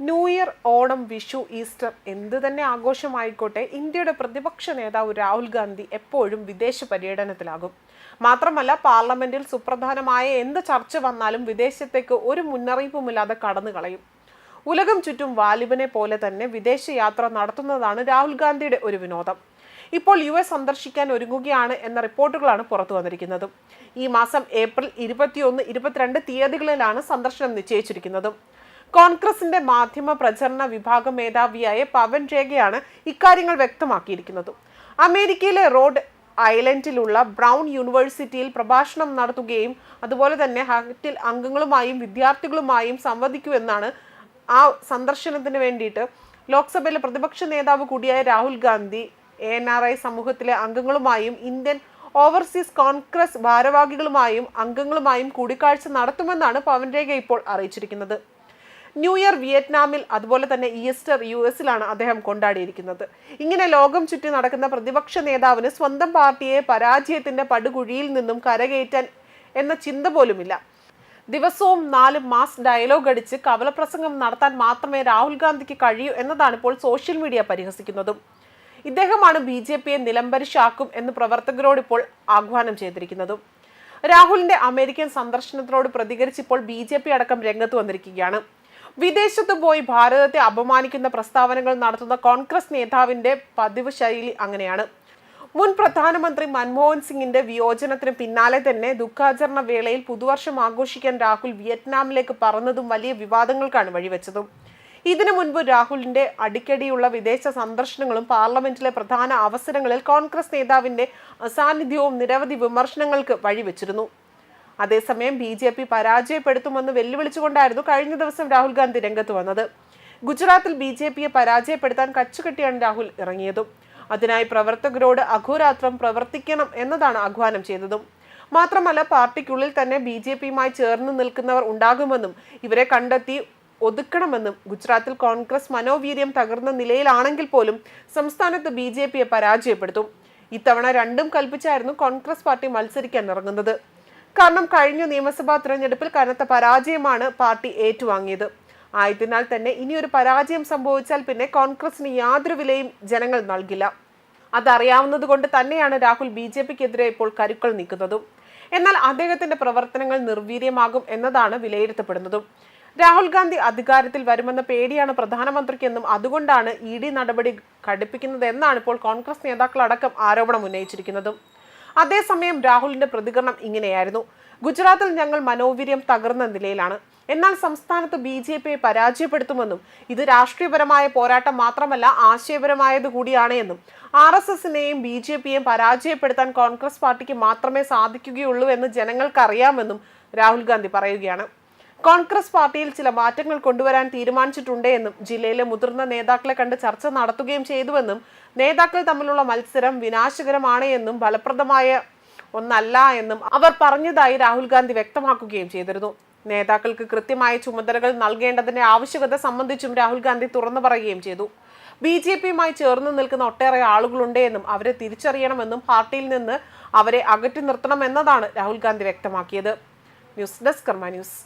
New year Onam Vishu Easter എന്ത് തന്നെ ആഘോഷമായിക്കോട്ടെ ഇന്ത്യയുടെ പ്രതിപക്ഷ നേതാവ് രാഹുൽ ഗാന്ധി എപ്പോഴും വിദേശ പര്യടനത്തിലാകും. മാത്രമല്ല പാർലമെന്റിൽ സുപ്രധാനമായ എന്ത് ചർച്ച വന്നാലും വിദേശത്തേക്ക് ഒരു മുന്നറിയിപ്പുമില്ലാതെ കടന്നു കളയും. ഉലകം ചുറ്റും വാലിബനെ പോലെ തന്നെ വിദേശയാത്ര നടത്തുന്നതാണ് രാഹുൽ ഗാന്ധിയുടെ ഒരു വിനോദം. ഇപ്പോൾ യു എസ് സന്ദർശിക്കാൻ ഒരുങ്ങുകയാണ് എന്ന റിപ്പോർട്ടുകളാണ് പുറത്തു വന്നിരിക്കുന്നത്. ഈ മാസം ഏപ്രിൽ ഇരുപത്തിയൊന്ന് ഇരുപത്തിരണ്ട് തീയതികളിലാണ് സന്ദർശനം നിശ്ചയിച്ചിരിക്കുന്നത്. കോൺഗ്രസിന്റെ മാധ്യമ പ്രചരണ വിഭാഗ മേധാവിയായ പവൻ രേഖയാണ് ഇക്കാര്യങ്ങൾ വ്യക്തമാക്കിയിരിക്കുന്നത്. അമേരിക്കയിലെ റോഡ് ഐലൻഡിലുള്ള ബ്രൗൺ യൂണിവേഴ്സിറ്റിയിൽ പ്രഭാഷണം നടത്തുകയും അതുപോലെ തന്നെ ഹാറ്റിൽ അംഗങ്ങളുമായും വിദ്യാർത്ഥികളുമായും സംവദിക്കുമെന്നാണ് ആ സന്ദർശനത്തിന് വേണ്ടിയിട്ട് ലോക്സഭയിലെ പ്രതിപക്ഷ നേതാവ് കൂടിയായ Rahul Gandhi A N R I സമൂഹത്തിലെ അംഗങ്ങളുമായും ഇന്ത്യൻ ഓവർസീസ് കോൺഗ്രസ് ഭാരവാഹികളുമായും അംഗങ്ങളുമായും കൂടിക്കാഴ്ച നടത്തുമെന്നാണ് പവൻ രേഖ ഇപ്പോൾ അറിയിച്ചിരിക്കുന്നത്. ന്യൂ ഇയർ വിയറ്റ്നാമിൽ അതുപോലെ തന്നെ ഈസ്റ്റർ യു എസിലാണ് അദ്ദേഹം കൊണ്ടാടിയിരിക്കുന്നത്. ഇങ്ങനെ ലോകം ചുറ്റി നടക്കുന്ന പ്രതിപക്ഷ നേതാവിന് സ്വന്തം പാർട്ടിയെ പരാജയത്തിന്റെ പടുകുഴിയിൽ നിന്നും കരകയറ്റാൻ എന്ന ചിന്ത പോലുമില്ല. ദിവസവും നാല് മാസ് ഡയലോഗ് അടിച്ച് കവലപ്രസംഗം നടത്താൻ മാത്രമേ രാഹുൽ ഗാന്ധിക്ക് കഴിയൂ എന്നതാണ് ഇപ്പോൾ സോഷ്യൽ മീഡിയ പരിഹസിക്കുന്നതും. ഇദ്ദേഹമാണ് ബി ജെ പിയെ നിലംപരിശാക്കും എന്ന് പ്രവർത്തകരോട് ഇപ്പോൾ ആഹ്വാനം ചെയ്തിരിക്കുന്നതും. രാഹുലിന്റെ അമേരിക്കൻ സന്ദർശനത്തിനോട് പ്രതികരിച്ച് ഇപ്പോൾ ബി ജെ പി അടക്കം രംഗത്ത് വന്നിരിക്കുകയാണ്. വിദേശത്ത് പോയി ഭാരതത്തെ അപമാനിക്കുന്ന പ്രസ്താവനകൾ നടത്തുന്ന കോൺഗ്രസ് നേതാവിന്റെ പതിവ് ശൈലി അങ്ങനെയാണ്. മുൻ പ്രധാനമന്ത്രി മൻമോഹൻ സിംഗിന്റെ വിയോജനത്തിന് പിന്നാലെ തന്നെ ദുഃഖാചരണ വേളയിൽ പുതുവർഷം ആഘോഷിക്കാൻ രാഹുൽ വിയറ്റ്നാമിലേക്ക് പറന്നതും വലിയ വിവാദങ്ങൾക്കാണ് വഴിവെച്ചതും. ഇതിനു മുൻപ് രാഹുലിന്റെ അടിക്കടിയുള്ള വിദേശ സന്ദർശനങ്ങളും പാർലമെന്റിലെ പ്രധാന അവസരങ്ങളിൽ കോൺഗ്രസ് നേതാവിന്റെ അസാന്നിധ്യവും നിരവധി വിമർശനങ്ങൾക്ക് വഴിവെച്ചിരുന്നു. അതേസമയം ബി ജെ പി പരാജയപ്പെടുത്തുമെന്ന് വെല്ലുവിളിച്ചുകൊണ്ടായിരുന്നു കഴിഞ്ഞ ദിവസം രാഹുൽ ഗാന്ധി രംഗത്ത് വന്നത്. ഗുജറാത്തിൽ ബി ജെ പിയെ പരാജയപ്പെടുത്താൻ കച്ചുകെട്ടിയാണ് രാഹുൽ ഇറങ്ങിയതും. അതിനായി പ്രവർത്തകരോട് അഹോരാത്രം പ്രവർത്തിക്കണം എന്നതാണ് ആഹ്വാനം ചെയ്തതും. മാത്രമല്ല പാർട്ടിക്കുള്ളിൽ തന്നെ ബി ജെ പിയുമായി ചേർന്ന് നിൽക്കുന്നവർ ഉണ്ടാകുമെന്നും ഇവരെ കണ്ടെത്തി ഒതുക്കണമെന്നും ഗുജറാത്തിൽ കോൺഗ്രസ് മനോവീര്യം തകർന്ന നിലയിലാണെങ്കിൽ പോലും സംസ്ഥാനത്ത് ബി ജെ പിയെ പരാജയപ്പെടുത്തും. ഇത്തവണ രണ്ടും കൽപ്പിച്ചായിരുന്നു കോൺഗ്രസ് പാർട്ടി മത്സരിക്കാൻ ഇറങ്ങുന്നത്. കാരണം കഴിഞ്ഞ നിയമസഭാ തിരഞ്ഞെടുപ്പിൽ കനത്ത പരാജയമാണ് പാർട്ടി ഏറ്റുവാങ്ങിയത്. ആയതിനാൽ തന്നെ ഇനിയൊരു പരാജയം സംഭവിച്ചാൽ പിന്നെ കോൺഗ്രസിന് യാതൊരു വിലയും ജനങ്ങൾ നൽകില്ല. അതറിയാവുന്നത് കൊണ്ട് തന്നെയാണ് രാഹുൽ ബി ജെ പിക്കെതിരെ ഇപ്പോൾ കരുക്കൾ നീക്കുന്നതും. എന്നാൽ അദ്ദേഹത്തിന്റെ പ്രവർത്തനങ്ങൾ നിർവീര്യമാകും എന്നതാണ് വിലയിരുത്തപ്പെടുന്നതും. രാഹുൽ ഗാന്ധി അധികാരത്തിൽ വരുമെന്ന പേടിയാണ് പ്രധാനമന്ത്രിക്കെന്നും അതുകൊണ്ടാണ് ഇ ഡി നടപടി ഘടിപ്പിക്കുന്നത് എന്നാണ് ഇപ്പോൾ കോൺഗ്രസ് നേതാക്കളടക്കം ആരോപണം ഉന്നയിച്ചിരിക്കുന്നതും. അതേസമയം രാഹുലിന്റെ പ്രതികരണം ഇങ്ങനെയായിരുന്നു. ഗുജറാത്തിൽ ഞങ്ങൾ മനോവീര്യം തകർന്ന നിലയിലാണ്. എന്നാൽ സംസ്ഥാനത്ത് ബി ജെ പിയെ പരാജയപ്പെടുത്തുമെന്നും ഇത് രാഷ്ട്രീയപരമായ പോരാട്ടം മാത്രമല്ല ആശയപരമായത് കൂടിയാണ് എന്നും. ആർ എസ് എസിനെയും ബി ജെ പിയെയും പരാജയപ്പെടുത്താൻ കോൺഗ്രസ് പാർട്ടിക്ക് മാത്രമേ സാധിക്കുകയുള്ളൂ എന്ന് ജനങ്ങൾക്കറിയാമെന്നും രാഹുൽ ഗാന്ധി പറയുകയാണ്. കോൺഗ്രസ് പാർട്ടിയിൽ ചില മാറ്റങ്ങൾ കൊണ്ടുവരാൻ തീരുമാനിച്ചിട്ടുണ്ട് എന്നും ജില്ലയിലെ മുതിർന്ന നേതാക്കളെ കണ്ട് ചർച്ച നടത്തുകയും ചെയ്തുവെന്നും നേതാക്കൾ തമ്മിലുള്ള മത്സരം വിനാശകരമാണ് എന്നും ഫലപ്രദമായ ഒന്നല്ല എന്നും അവർ പറഞ്ഞതായി രാഹുൽ ഗാന്ധി വ്യക്തമാക്കുകയും ചെയ്തിരുന്നു. നേതാക്കൾക്ക് കൃത്യമായ ചുമതലകൾ നൽകേണ്ടതിന്റെ ആവശ്യകത സംബന്ധിച്ചും രാഹുൽ ഗാന്ധി തുറന്നു പറയുകയും ചെയ്തു. ബി ജെ പിയുമായി ചേർന്ന് നിൽക്കുന്ന ഒട്ടേറെ ആളുകളുണ്ട് എന്നും അവരെ തിരിച്ചറിയണമെന്നും പാർട്ടിയിൽ നിന്ന് അവരെ അകറ്റി നിർത്തണമെന്നതാണ് രാഹുൽ ഗാന്ധി വ്യക്തമാക്കിയത്. News desk Karma news.